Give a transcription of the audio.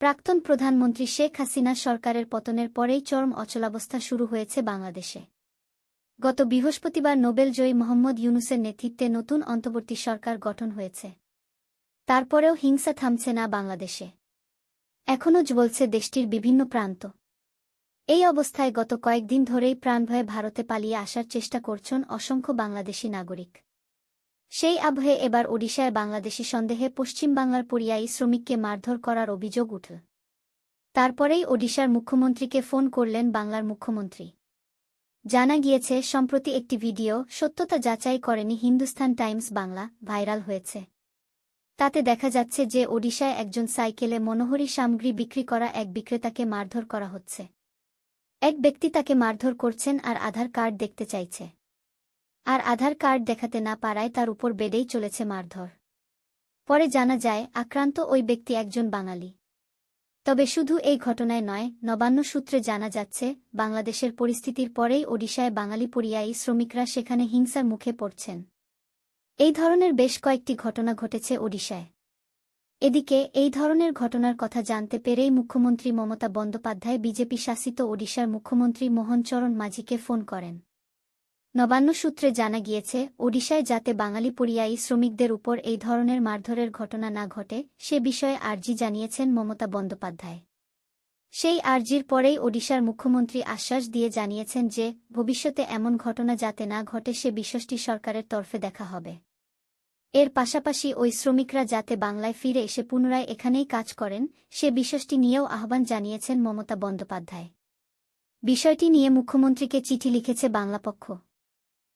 প্রাক্তন প্রধানমন্ত্রী শেখ হাসিনা সরকারের পতনের পরেই চরম অচলাবস্থা শুরু হয়েছে বাংলাদেশে। গত বৃহস্পতিবার নোবেলজয়ী মোহাম্মদ ইউনুসের নেতৃত্বে নতুন অন্তর্বর্তী সরকার গঠন হয়েছে। তারপরেও হিংসা থামছে না বাংলাদেশে। এখনও জ্বলছে দেশটির বিভিন্ন প্রান্ত। এই অবস্থায় গত কয়েকদিন ধরেই প্রাণভয়ে ভারতে পালিয়ে আসার চেষ্টা করছেন অসংখ্য বাংলাদেশি নাগরিক। সেই আবহে এবার ওডিশায় বাংলাদেশি সন্দেহে পশ্চিমবাংলার পরিযায়ী শ্রমিককে মারধর করার অভিযোগ উঠল তারপরেই ওডিশার মুখ্যমন্ত্রীকে ফোন করলেন বাংলার মুখ্যমন্ত্রী। জানা গিয়েছে, সম্প্রতি একটি ভিডিও সত্যতা যাচাই করেনি হিন্দুস্তান টাইমস বাংলা ভাইরাল হয়েছে। তাতে দেখা যাচ্ছে যে ওডিশায় একজন সাইকেলে মনোহরী সামগ্রী বিক্রি করা এক বিক্রেতাকে মারধর করা হচ্ছে। এক ব্যক্তি তাকে মারধর করছেন আর আধার কার্ড দেখতে চাইছে। আর আধার কার্ড দেখাতে না পারায় তার উপর বেডেই চলেছে মারধর। পরে জানা যায়, আক্রান্ত ওই ব্যক্তি একজন বাঙালি। তবে শুধু এই ঘটনায় নয়, নবান্ন সূত্রে জানা যাচ্ছে, বাংলাদেশের পরিস্থিতির পরেই ওডিশায় বাঙালি পরিযায়ী শ্রমিকরা সেখানে হিংসার মুখে পড়ছেন। এই ধরনের বেশ কয়েকটি ঘটনা ঘটেছে ওডিশায়। এদিকে, এই ধরনের ঘটনার কথা জানতে পেরেই মুখ্যমন্ত্রী মমতা বন্দ্যোপাধ্যায় বিজেপি শাসিত ওডিশার মুখ্যমন্ত্রী মোহন চরণ মাঝিকে ফোন করেন। নবান্ন সূত্রে জানা গিয়েছে, ওডিশায় যাতে বাঙালি পরিযায়ী শ্রমিকদের উপর এই ধরনের মারধরের ঘটনা না ঘটে, সে বিষয়ে আর্জি জানিয়েছেন মমতা বন্দ্যোপাধ্যায়। সেই আর্জির পরেই ওডিশার মুখ্যমন্ত্রী আশ্বাস দিয়ে জানিয়েছেন যে, ভবিষ্যতে এমন ঘটনা যাতে না ঘটে সে বিষয়টি সরকারের তরফে দেখা হবে। এর পাশাপাশি ওই শ্রমিকরা যাতে বাংলায় ফিরে এসে পুনরায় এখানেই কাজ করেন, সে বিষয়টি নিয়েও আহ্বান জানিয়েছেন মমতা বন্দ্যোপাধ্যায়। বিষয়টি নিয়ে মুখ্যমন্ত্রীকে চিঠি লিখেছে বাংলাপক্ষ।